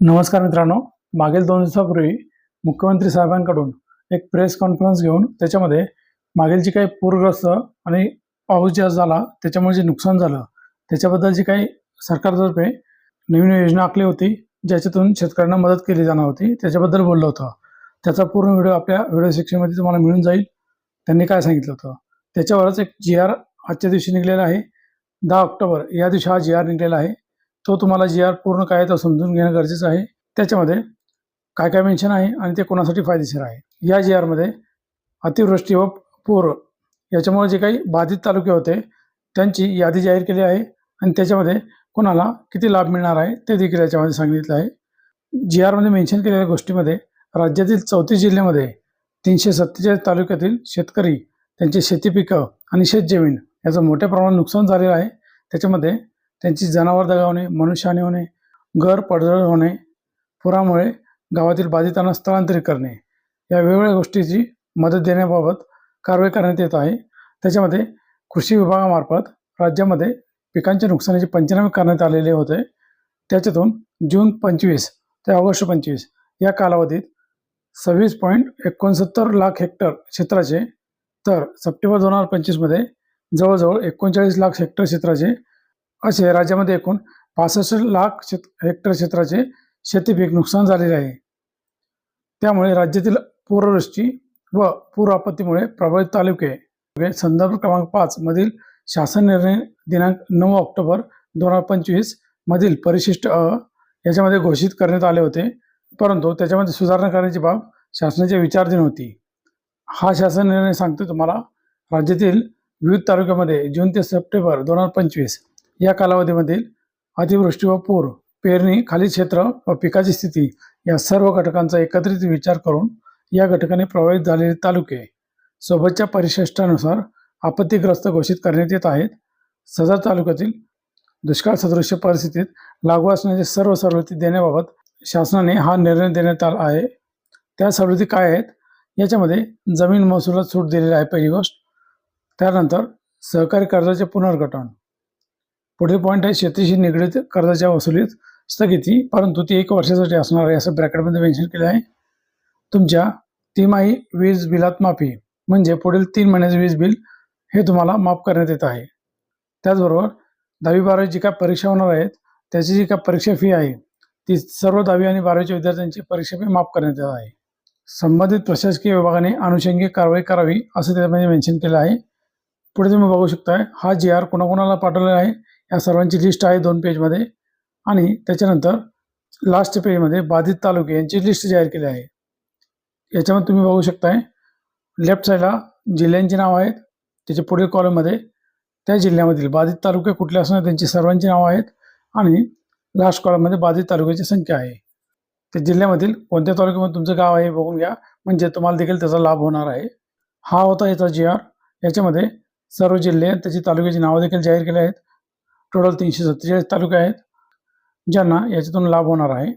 नमस्कार मित्रांनो. मागील दोन दिवसापूर्वी मुख्यमंत्री साहेबांकडून एक प्रेस कॉन्फरन्स घेऊन त्याच्यामध्ये मागील जी काही पूरग्रस्त आणि पाऊस जे झाला त्याच्यामुळे जे नुकसान झालं त्याच्याबद्दल जी काही सरकारतर्फे नवीन योजना आखली होती ज्याच्यातून शेतकऱ्यांना मदत केली जाणार होती त्याच्याबद्दल बोललं होतं. त्याचा पूर्ण व्हिडिओ आपल्या व्हिडिओ सेक्शनमध्ये तुम्हाला मिळून जाईल. त्यांनी काय सांगितलं होतं? त्याच्यावरच एक जी आर आजच्या दिवशी निघलेला आहे. दहा ऑक्टोबर या दिवशी हा जी आर निघलेला आहे. तो तुम्हाला जी आर पूर्ण काय तो समजून घेणं गरजेचं आहे. त्याच्यामध्ये काय काय मेन्शन आहे आणि ते कोणासाठी फायदेशीर आहे? या जी आरमध्ये अतिवृष्टी व पूर याच्यामुळे जे काही बाधित तालुके होते त्यांची यादी जाहीर केली आहे आणि त्याच्यामध्ये कोणाला किती लाभ मिळणार आहे ते देखील याच्यामध्ये सांगितलं आहे. जी आरमध्ये मेन्शन केलेल्या गोष्टीमध्ये राज्यातील चौतीस जिल्ह्यामध्ये तीनशे सत्तेचाळीस तालुक्यातील शेतकरी त्यांची शेती पिकं आणि शेतजमीन याचं मोठ्या प्रमाणात नुकसान झालेलं आहे. त्याच्यामध्ये त्यांची जनावर दगावणे मनुष्याने होणे घर पडझड होणे पुरामुळे गावातील बाधितांना स्थलांतरित करणे या वेगवेगळ्या गोष्टीची मदत देण्याबाबत कारवाई करण्यात येत आहे. त्याच्यामध्ये कृषी विभागामार्फत राज्यामध्ये पिकांच्या नुकसानीचे पंचनामे करण्यात आलेले होते. त्याच्यातून जून पंचवीस ते ऑगस्ट पंचवीस या कालावधीत सव्वीस पॉईंट एकोणसत्तर लाख हेक्टर क्षेत्राचे तर सप्टेंबर दोन हजार पंचवीसमध्ये जवळजवळ एकोणचाळीस लाख हेक्टर क्षेत्राचे असे राज्यामध्ये एकूण पासष्ट लाख शेत हेक्टर क्षेत्राचे शेतीपीक नुकसान झालेले आहे. त्यामुळे राज्यातील पूरवृष्टी व पूर आपत्तीमुळे प्रभावित तालुके संदर्भ क्रमांक पाच मधील शासन निर्णय दिनांक नऊ ऑक्टोबर दोन हजार पंचवीस मधील परिशिष्ट अ याच्यामध्ये घोषित करण्यात आले होते. परंतु त्याच्यामध्ये सुधारणा करण्याची बाब शासनाच्या विचारधीन होती. हा शासन निर्णय सांगतो तुम्हाला. राज्यातील विविध तालुक्यामध्ये जून ते सप्टेंबर दोन हजार पंचवीस या कालावधीमधील अतिवृष्टी व पूर पेरणी खाली क्षेत्र व पिकाची स्थिती या सर्व घटकांचा एकत्रित विचार करून या घटकाने प्रभावित झालेले तालुके सोबतच्या परिशिष्टानुसार आपत्तीग्रस्त घोषित करण्यात येत आहेत. सदर तालुक्यातील दुष्काळ सदृश्य परिस्थितीत लागू असण्याचे सर्व सवलती देण्याबाबत शासनाने हा निर्णय देण्यात आला आहे. त्या सवलती काय आहेत? याच्यामध्ये जमीन महसुलात सूट दिलेली आहे पहिली गोष्ट. त्यानंतर सहकारी कर्जाचे पुनर्गठन. पुढील पॉईंट आहे शेतीशी निगडीत कर्जाच्या वसुलीत स्थगिती परंतु ती एक वर्षासाठी असणार आहे असं ब्रॅकेटमध्ये मेन्शन केलं आहे. तुमच्या तिमाही वीज बिलात माफी म्हणजे पुढील तीन महिन्याचे वीज बिल हे तुम्हाला माफ करण्यात येत आहे. त्याचबरोबर दहावी बारावी जी काय परीक्षा होणार आहेत त्याची जी काय परीक्षा फी आहे ती सर्व दहावी आणि बारावीच्या विद्यार्थ्यांची परीक्षा फी माफ करण्यात येत आहे. संबंधित प्रशासकीय विभागाने अनुषंगिक कारवाई करावी असं त्यामध्ये मेन्शन केलं आहे. पुढे तुम्ही बघू शकताय हा जी आर कोणाकोणाला पाठवलेला आहे या सर्वांची लिस्ट आहे दोन पेजमध्ये आणि त्याच्यानंतर लास्ट पेजमध्ये बाधित तालुके यांची लिस्ट जाहीर केली आहे. याच्यामध्ये तुम्ही बघू शकताय लेफ्ट साईडला जिल्ह्यांची नावं आहेत त्याच्या पुढील कॉलममध्ये त्या जिल्ह्यामधील बाधित तालुके कुठले असणार त्यांची सर्वांची नावं आहेत आणि लास्ट कॉलममध्ये बाधित तालुक्याची संख्या आहे. त्या जिल्ह्यामधील कोणत्या तालुक्यामध्ये तुमचं गाव आहे बघून घ्या म्हणजे तुम्हाला देखील त्याचा लाभ होणार आहे. हा होता याचा जी आर याच्यामध्ये सर्व जिल्हे त्याची तालुक्याची नावं देखील जाहीर केली आहेत. टोटल तीनशे सत्तेचाळीस तालुके आहेत ज्यांना याच्यातून लाभ होणार आहे.